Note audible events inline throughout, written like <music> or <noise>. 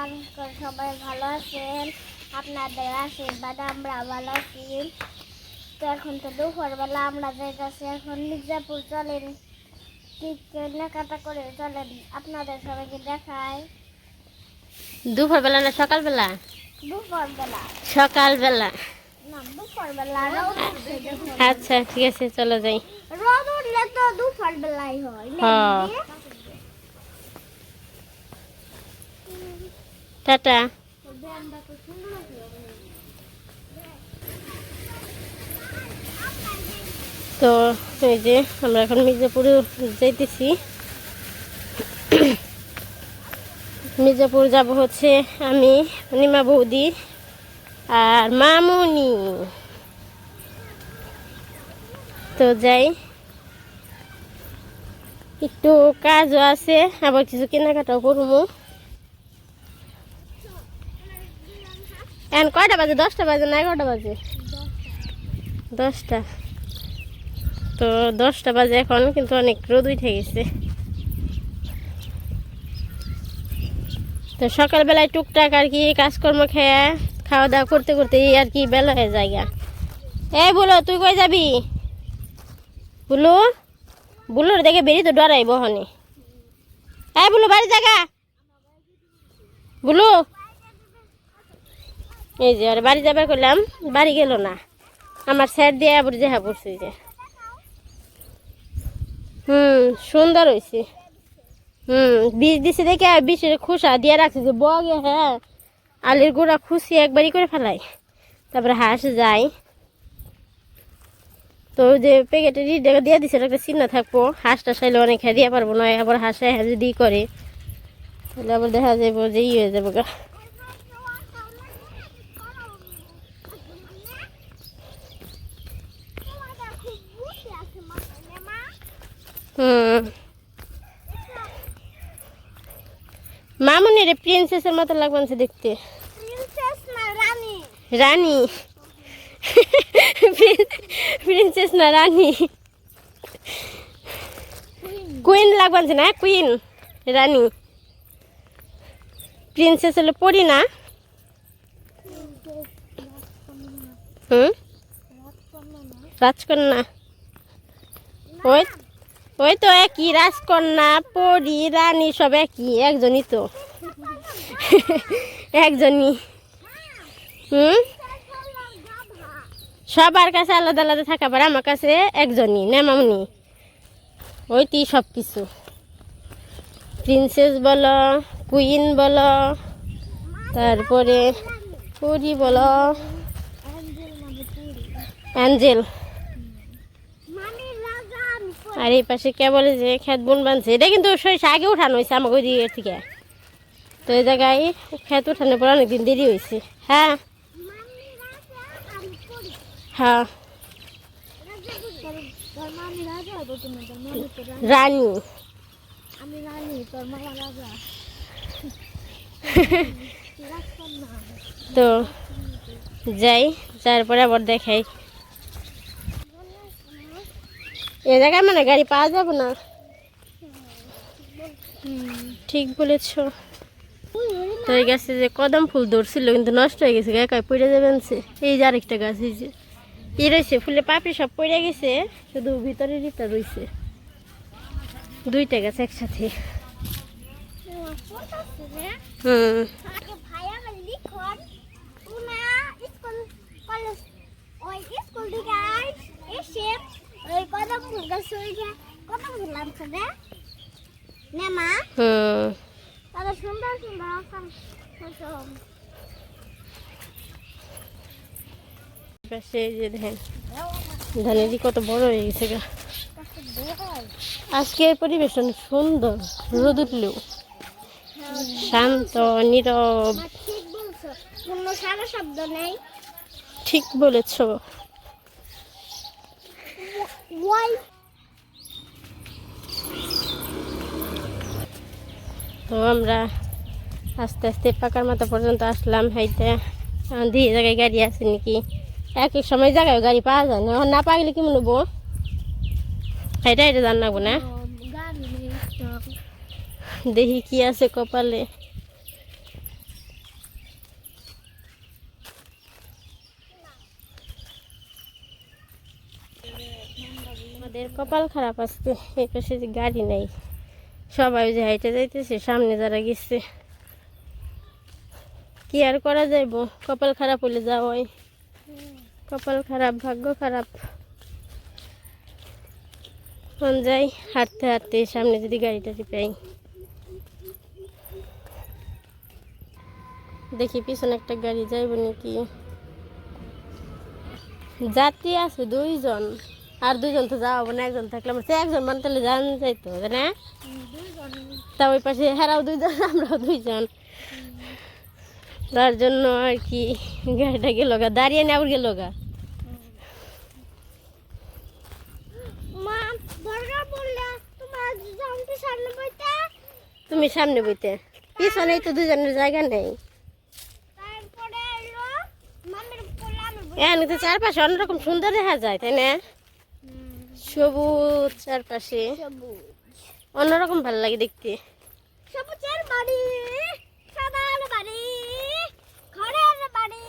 নমস্কার সবাই ভালো আছেন? আপনাদের আশীর্বাদ আমরা ভালো আছি। তো এখন তো দুপুরবেলা আমরা যাইতেছি এখন মির্জাপুর চলেন। কি কেনাকাটা করে চলেন আপনাদের সবাইকে দেখায় দুপুরবেলা না সকালবেলা? দুপুরবেলা। সকালবেলা। না দুপুরবেলা আচ্ছা ঠিক আছে চলো যাই। রোদ উঠলে তো দুপুরবেলাই হয় হ্যাঁ। টাটা। তো এই যে আমরা এখন মির্জাপুরে যাইতেছি। মির্জাপুর যাব হচ্ছে আমি, নিমা বৌদি আর মামুনি। তো যাই। একটু কাজও আছে, আবার কিছু কেনাকাটাও করব। এখন কয়টা বাজে? দশটা বাজে না এগারোটা বাজে? দশটা। তো দশটা বাজে এখন, কিন্তু অনেক রোদ উঠে গেছে। তো সকালবেলায় টুকটাক আর কি কাজকর্ম খেয়ে খাওয়া দাওয়া করতে করতে আর কি বেলা হয়ে যায়। এই বলো, তুই কই যাবি? বুলু? বুলুর দেখে বেরিয়ে তো ডরাই বহনে এই বুলু, বাড়ি জায়গা বুলু? এই যে, আর বাড়ি যাবার করলাম বাড়ি গেল না। আমার স্যার দিয়ে আবার দেখা পড়ছে যে। হুম, সুন্দর হয়েছে হুম বীজ দিছে দেখে বিষের খোসা দিয়ে রাখছে যে, বগে হ্যাঁ আলির গোড়া খুশি একবারই করে ফেলাই। তারপরে হাঁস যায়। তো যে প্যাকেটে রিডে দিয়ে দিছে, একটা চিহ্ন থাকব। হাঁসটা চাইলে অনেক হ্যাঁ দিয়ে পারব না আবার হাঁসে হ্যাঁ যদি করে, তাহলে আবার দেখা যাব যে ই হয়ে যাবে গা। মামুনি রে প্রিন্সেসের মতো লাগবে দেখতে। প্রিন্সেস না রানী? রানী। <laughs> প্রিন্সেস না রানী। কুইন লাগবানছে না কুইন রানী। প্রিন্সেস হলো পড়ি না। হুম? রাজকন্যা। ওই ওই তো একই রাজকন্যা, পরি, রানী, সব একই, একজনই তো। <laughs> একজনই। হুম? সবার কাছে আলাদা আলাদা থাকা পারে আমার কাছে একজনই না মামনি ওই তুই সব কিছু প্রিন্সেস বলো কুইন বলো, তারপরে পরি বলো অ্যাঞ্জেল আর এই পাশে কে বলে যে খেত বন বানছে, এটা কিন্তু আগে উঠানো হয়েছে আমাকে ওই দিকে থেকে। তো এই জায়গায় খেত উঠানোর পর অনেকদিন দেরি হয়েছে। হ্যাঁ। হ্যাঁ। রানী। তো যাই, তারপরে আবার দেখাই। এ জায়গায় মানে গাড়ি পাওয়া যাবে না? ঠিক বলেছ। তো এই গাছে যে কদম ফুল ধরছিল, কিন্তু নষ্ট হয়ে গেছে একাই পড়ে যাবেন এই যে আরেকটা গাছ, এই যে। ই রয়েছে, ফুলে পাপড়ি সব পড়ে গেছে, শুধু ভিতরে রিটা রয়েছে দুইটা গাছ একসাথে। হুম আগে ভাই আমার লিখন উনা স্কুল কলেজ ওই স্কুল থেকে আইস এসে ওই কদম ফুল গাছ ওই যে কদম ফুল আনছে রে নে মা। হুম তাহলে সুন্দর সুন্দর আসাম আসাম পাশে যে ধান। ধানেরই কত বড় হয়ে গেছে গা। আজকের পরিবেশন সুন্দর রোদ উঠলেও। শান্ত নীরব। ঠিক বলছো কোনো সারা শব্দ নেই ঠিক বলেছ ওয়াই তো আমরা আস্তে আস্তে পাকার মাথা পর্যন্ত আসলাম হাইতে দিয়ে জায়গায় গাড়ি আছে নাকি? এক এক সময় জায়গায় গাড়ি পাওয়া যায় না। না পাগলে কি মনে হাইটা হাইটা জান না দেখি কি আছে কপালে। ওদের কপাল খারাপ আসছে এই পাশে যে গাড়ি নেই। সবাই যে হাইটে যাইতেছে, সামনে যারা গেছে। কি আর করা যাইব? কপাল খারাপ হলে যাওয়াই। কপাল খারাপ, ভাগ্য খারাপ। কোন যাই, হাঁটতে হাঁটতে সামনে যদি গাড়িটা পাই দেখি পিছনে একটা গাড়ি যাইব নাকি? যাত্রী আছে দুইজন। আর দুজন তো যাওয়াবো না একজন থাকলে আমার একজন মানে তাহলে জান যাইতো তাই না? তা ওই পাশে হেরাও দুইজন আমরাও দুইজন। তার জন্য আর কি গাড়িটা গেল গা দাঁড়িয়ে নেওয়ার গেল গা। তুমি সামনে বইতে পিছনেই তো দুজনের জায়গা নেই। এখানে তো চারপাশে অন্যরকম সুন্দর দেখা যায় তাই না? সবুজ চারপাশে। অন্যরকম ভালো লাগে দেখতে। সবুজের বাড়ি সাদার বাড়ি ঘরের বাড়ি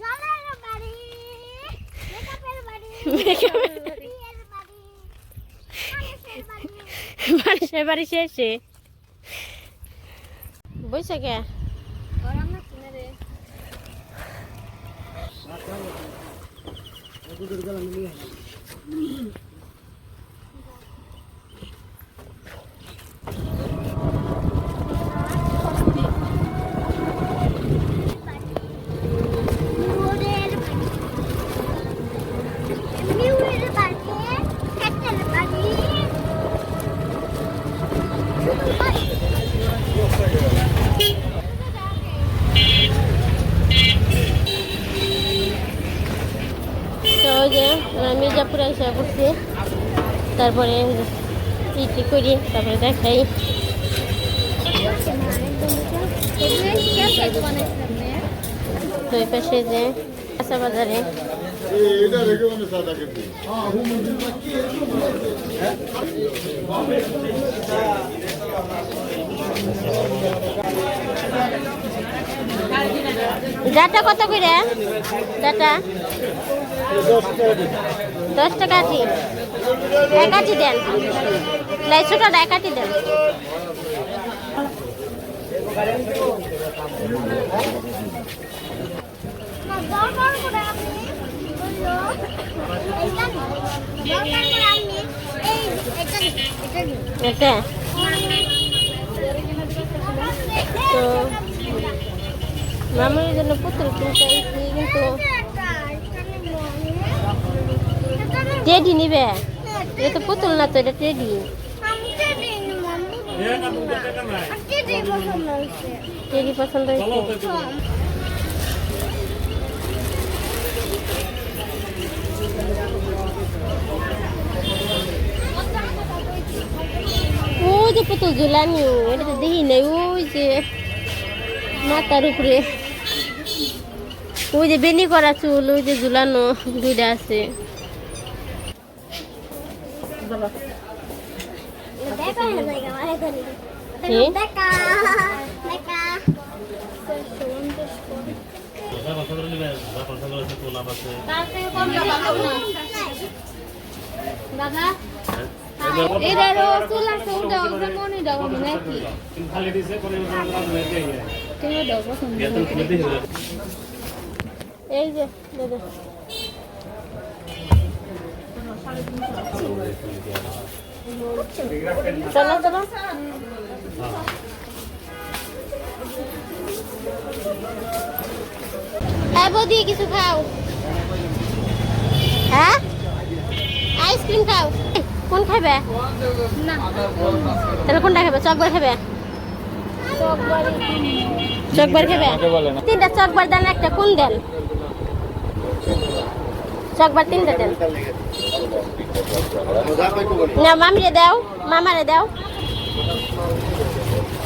জলের বাড়ি মেকআপের বাড়ি বিয়ের বাড়ি মানুষের বাড়ি। মানুষের বাড়ি শেষে। বইছে কে? গরম না। পড়ছি তারপরে ইটি করি, তারপরে দেখাই। এই পাশে যে কাঁচা বাজারে। ডাটা কত করে? ডাটা? দশ টাকা আটি এক আটি দেন। লাই ছোটটা এক আটি দেন। এটা তো মামুর জন্য পুতুল কিনতে কিন্তু টেডি নিবে এটা তো পুতুল না তো এটা টেডি টেডি পছন্দ হয়েছে ওই যে পুতুল ঝুলানি এটা তো দেখি নাই ওই যে মাথার উপরে ওই যে বেনি করা চুল ওই যে ঝুলানো দুইটা আছে কি? দাদা এটারও চুল আছে ওটা ওটা মনে দাও নাকি তুমি দাও পছন্দ এই যে দাদা চলো চলো। হ্যাঁ বৌদি কিছু খাও। হ্যাঁ? আইসক্রিম খাও। কোন খাবে না। তাহলে কোনটা খাবে? চকবার খাবে? চকবার খাবে? তিনটা চকবার দেন একটা কোন দেন? চকবার তিনটা দেন। না, মামিরে দাও, মামারে দাও।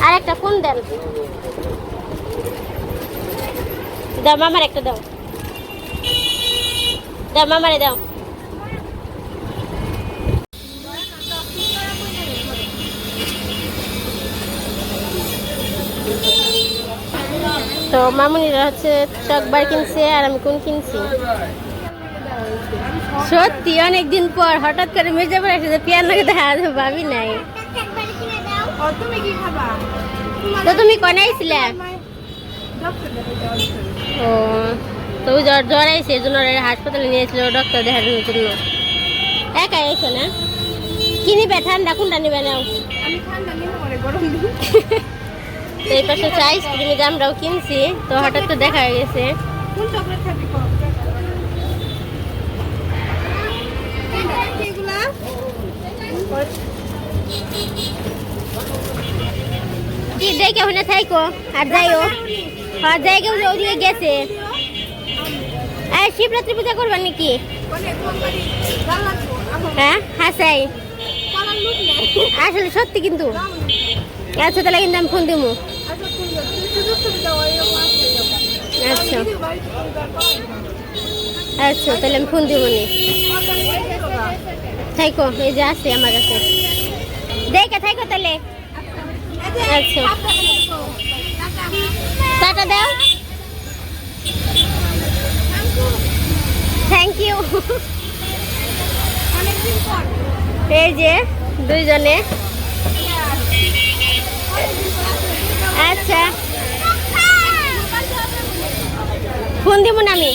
আর একটা কোন দেন। দাও, মামার একটা দাও। দাও, মামারে দাও। তো মামুনিরা হচ্ছে চকবার কিনছে আর আমি কোন কিনছি? সত্যি, অনেকদিন পর হঠাৎ করে মির্জাপুর এসে যে পিয়ার লাগে দেখা যাবে ভাবি নাই। তো তুমি কনাইছিলে ও, তো জ্বর জ্বর আইসে এই হাসপাতালে নিয়েছিল ডক্টর দেখানোর জন্য। একা এসো না? কি নিবে, ঠান্ডা, কোনটা নিবে নাও? তো এই পাশে চা আইসক্রিমের দামটাও কিনছি, তো হঠাৎ তো দেখা গেছে। দেখে ওখানে থাইকো। আর যাইও। আর যাইকে ওদিকে গেছে। আর শিবরাত্রি পূজা করবার নাকি? আমার হ্যাঁ হাসাই আসলে সত্যি কিন্তু। আচ্ছা তাহলে কিন্তু আমি ফোন দিবো আচ্ছা। আচ্ছা তাহলে আমি ফোন দিব নি থাইকো, এই যে আছে আমার কাছে। দেখে থাইকো তাহলে। আচ্ছা। টাটা দাও। থ্যাংক ইউ এই যে দুইজনে। আচ্ছা। ফোন দিব না আমি।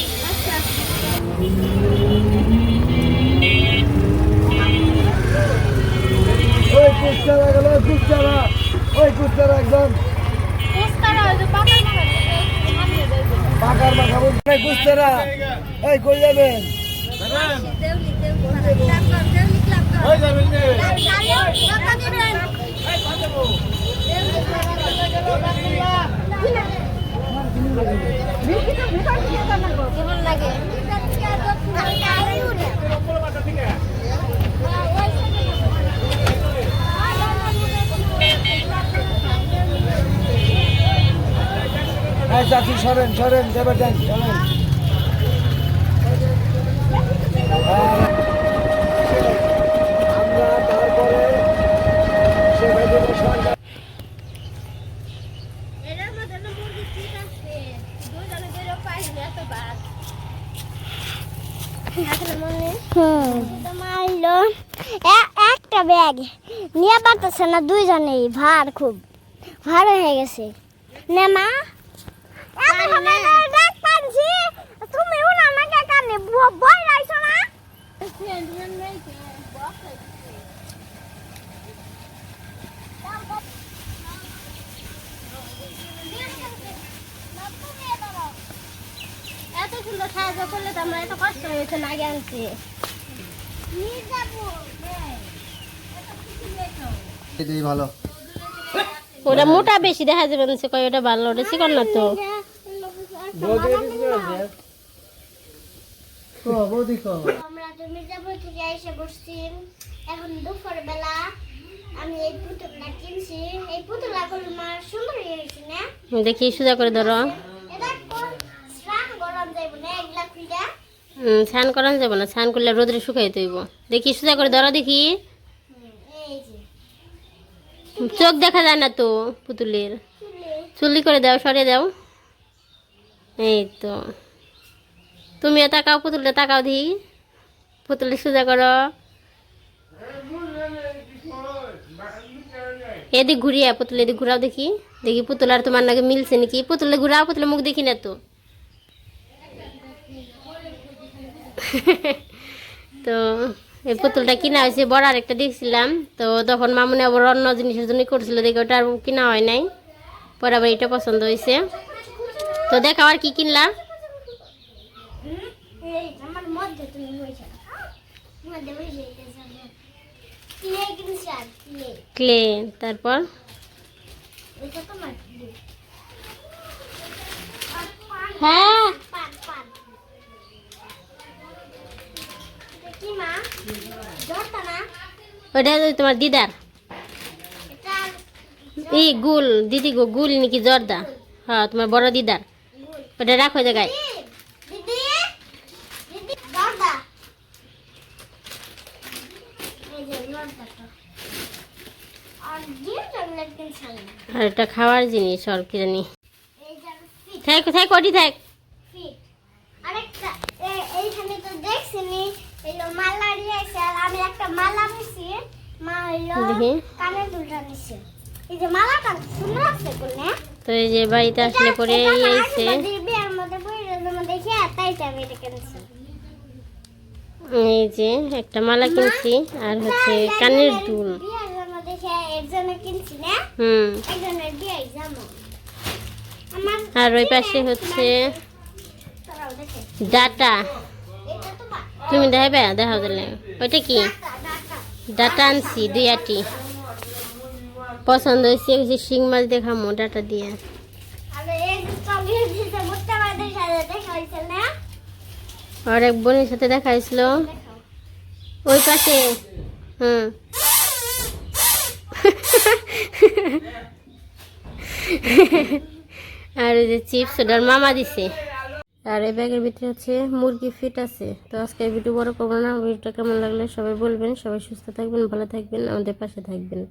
কুস্তারা গেল কুস্তারা ওই কুস্তারা একদম। পাকার মাখা বলছে কুস্তারা এই কই যাবেন? ওই যাবেন রে। হ্যাঁ চাচি সরেন সরেন দেবে দেন সরেন। আমরা তারপরে সরকার মারলো একটা ব্যাগ। নিয়ে পারতেছে না দুইজনেই ভার খুব। ভার হয়ে গেছে। নে মা। সুন্দর সাহায্য করলে তো আমরা এত কষ্ট হয়েছে না ভালো। ওটা মোটা বেশি দেখা যাবে না সে কয় ওটা ভালো ওটা চিকন না তো। আমরা তো মির্জাপুর থেকে এসে বসছি। এখন দুপুর বেলা আমি এই পুতুলটা কিনছি। এই পুতুলগুলো আমার সুন্দর হয়েছে না? দেখি সোজা করে ধরো। স্নান করান এগুলা স্নান করানো যাবে না। স্নান করলে রোদরে শুকাই তৈব দেখি সোজা করে ধরো দেখি। চোখ দেখা যায় না তো পুতুলের। চুলে চুলি করে দাও সরিয়ে দাও। এই তো তুমিও তাকাও পুতুলটা তাকাও দি পুতুলটা সোজা করো। এদিক ঘুরিয়া পুতুল, এদিক ঘুরাও দেখি। দেখি পুতুল আর তোমার নাকি মিলছে নাকি? পুতুলে ঘুরাও, পুতুলে মুখ দেখি না তো। <laughs> তো এই পুতুলটা কিনা হয়েছে, বড় আর একটা দেখছিলাম। তো তখন মামুনি আবার অন্য জিনিসের জন্য করছিল, দেখে ওটা আর কিনা হয় নাই। পরে আবার এটা পছন্দ হয়েছে। তো দেখো আর কি কিনলাম। ক্লে তারপর? হ্যাঁ। ওটা তোমার দিদার। এই গুল, দিদি গো, গুল নাকি জর্দা? হ্যাঁ তোমার বড় দিদার। ওটা রাখো জায়গায়। দিদি দিদি জর্দা এই যে জর্দাটা আর এটা খাওয়ার জিনিস, আর কি জানি। থাক থাক, ওটি থাক। এইখানে তো মালা নিয়ে আমি একটা মালা নিছি মা হইল কানের দুলটা নিছি এই যে মালাটা সুন্দর আছে কোনে তো এই যে বাড়িতে আসলে পরে এই আইছে বিয়ের মধ্যে বইয়ের মধ্যে দেখে তাই তো আমি এটা কিনছি। এই যে একটা মালা কিনছি আর হচ্ছে কানের দুল। হুম। আর ওই পাশে হচ্ছে ডাটা। তুমি দেখাবে দেখাও দিলে ওইটা কি। ডাটা আনছি দুই আটি। পছন্দ হয়েছে যে শিং মাছ দেখা ডাটা দিয়ে। আর এক বোনের সাথে দেখা হয়েছিল। ওই পাশে হুম। আর যে চিপস ওটার মামা দিছে। আর এই ব্যাগের ভিতরে হচ্ছে মুরগি ফিট আছে। তো আজকে ভিডিও বড় করব না ভিডিওটা কেমন লাগলে সবাই বলবেন সবাই সুস্থ থাকবেন ভালো থাকবেন আমাদের পাশে থাকবেন।